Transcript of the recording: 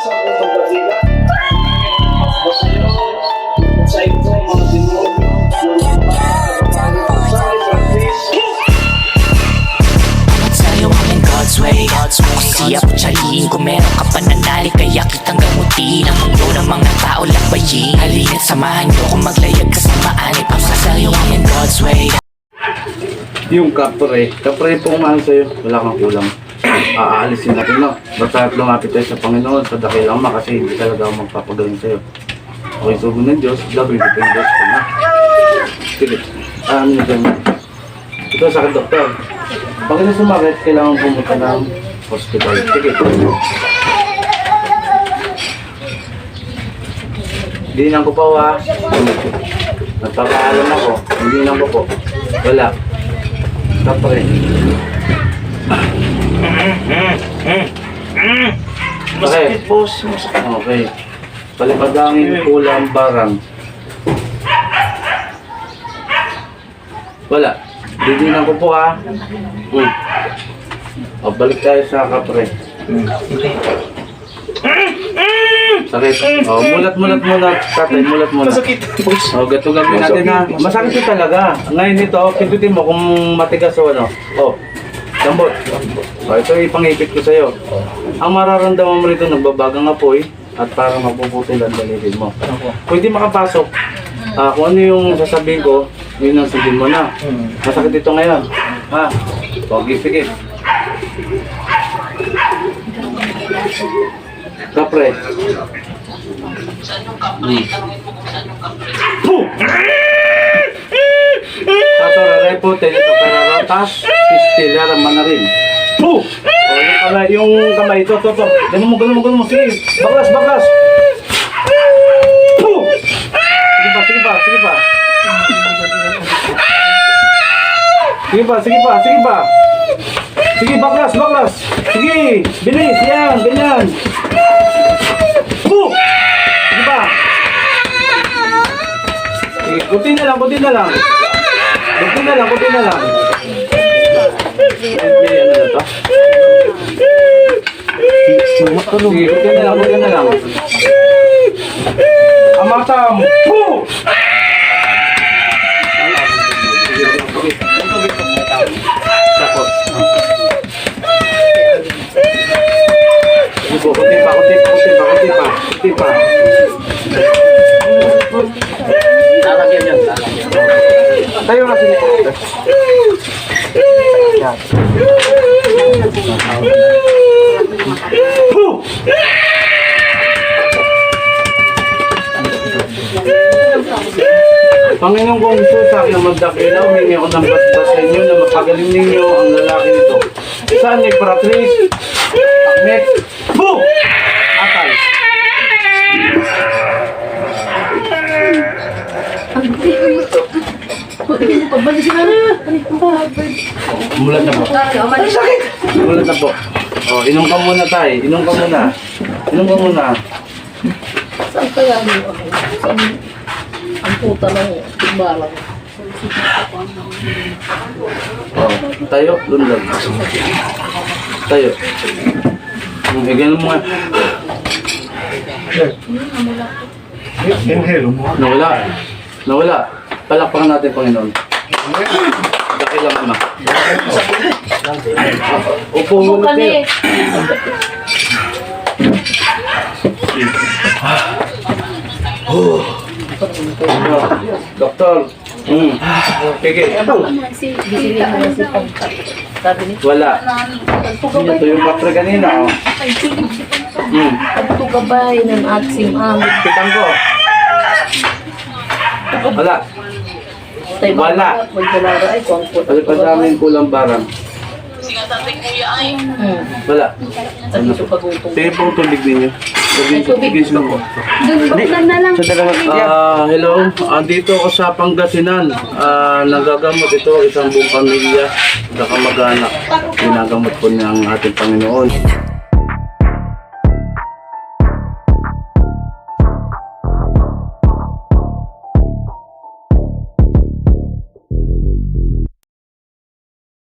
sa unang dakila. Basta nyo, sa ito, mga demonyo, ng iba, sa isang Kristo. Sa'yo I'm in God's way Ako siya po tsaliin Kung meron ka pananali Kaya kitang gamutin Ang mundo ng mga tao lakbayin Halina't samahan niyo Kung maglayag kasamaan Ipang sa'yo I'm in God's way Yung kapre, kapre pong mahal sa'yo, wala kang kulang. Aalisin natin, no? Basta lumapit tayo sa Panginoon, sa dakilang ma, kasi hindi talaga ako magpapagaling sa'yo. Okay, sugo ng Diyos, gagawin ko yung Diyos ko na. Sige, ano na dyan? Ito sa doktor. Pag ito sumakit, kailangan pumunta ng hospital. Sige. Hindi nang ko pa wa. Nagpapaalam ako. Hindi nang ko po. Wala. Kapre. Masakit, boss. Masakit. Okay. Palipadangin kulang barang. Wala. Didinan ko po ha. Hmm. O, balik tayo sa kapre. Sakit. O, mulat-mulat muna. Tatay, mulat muna. Masakit, boss. O, gato gagawin natin ha. Masakit ito talaga. Ngayon ito, pindutin mo kung matigas o ano. O, lambot. O, ito ipangipit ko sa'yo. Ang mararamdaman mo rito, nagbabagang apoy at parang mapuputol ang daliri mo. Pwede makapasok. Ah, kung ano yung sasabihin ko, yun ang sabihin mo na. Masakit ito ngayon. Ha? Pogi, sige. Kapre. Hmm. Puh! Tato repo, tenito peraratas, pistilara manarin. Puh! O, yung pala, yung kamay, ito, ito, ito. Ganun mo, ganun mo, ganun mo. Sige, baklas, baklas. Puh! Sige pa, sige pa, sige pa. Sige pa, sige pa, sige pa. Sige, baklas, baklas. Sige, bilis, yan, ganyan. Puh! Sige pa. Sige, kunti na lang, kunti na lang. Kunti na lang, kunti na lang. Na to? Sige, kunti na lang, kunti na lang. Amatam! Puh! Sakot. Sige po, kunti pa, kunti pa, kunti pa, kunti pa, kunti pa. Tayo na sila. Puh! Panginoon kong susak na magdakila, humingi ako ng basbas sa inyo na mapagaling ninyo ang lalaki nito. Saan ni Pratris? Akmet? Puh! Akal. Mulat na po. Mulat na po. Oh, inom ka muna tay. Inom ka muna. Inom ka muna. Saan kaya mo? Saan ang puta ng timbalang? Oh, tayo, doon lang. Tayo. Hmm, ganun mo nga. Inhale. Nawala. Nawala. Palakpakan natin, Panginoon. Dahil lang ama. Upo. Doktor. Hmm. Mo na si Pagka. Sabi ni Wala. Ito yung kapre kanina. Oh. Hmm. Pagtugabay ng aksim ang Pitang ko. Wala. Wala. Ay ang puta. Palipas namin kulang barang. Hmm. Wala. Sabi ko pagutong. Sige pong tubig ninyo. Tubig, Tubig. tubig sila po. Ah, hello. Andito ako sa Pangasinan. Ah, nagagamot ito isang buong pamilya. Sa kamag-anak. Ginagamot po ng ating Panginoon.